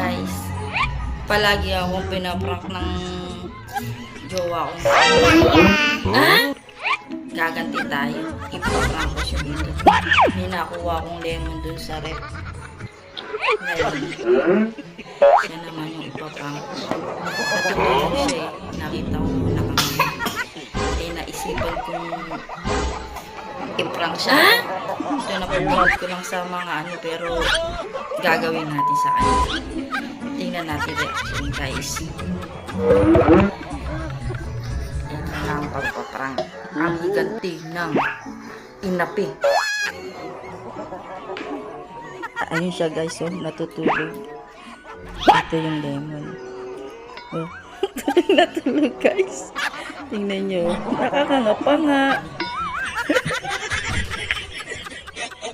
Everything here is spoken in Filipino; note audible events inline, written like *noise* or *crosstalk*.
guys. Palagi akong pinaprank ng jowa ko. Ha? Gaganti tayo. Ipaprank ko siya dito. May nakuha akong lemon dun sa rep. Ngayon, siya naman yung ipaprank ko. Natutulog siya eh. Nakita ko muna kami. Eh, naisipan kong i-prank siya. Ito napag ko lang sa mga ano pero gagawin natin sa kanya. Tingnan natin reaction guys. Yan na ang pagpaprank. Ang higanti ng inapi. Ayun siya guys, oh, natutulog. Ito yung lemon. Oh, *laughs* natulog guys. Tingnan nyo. Nakakangapa nga.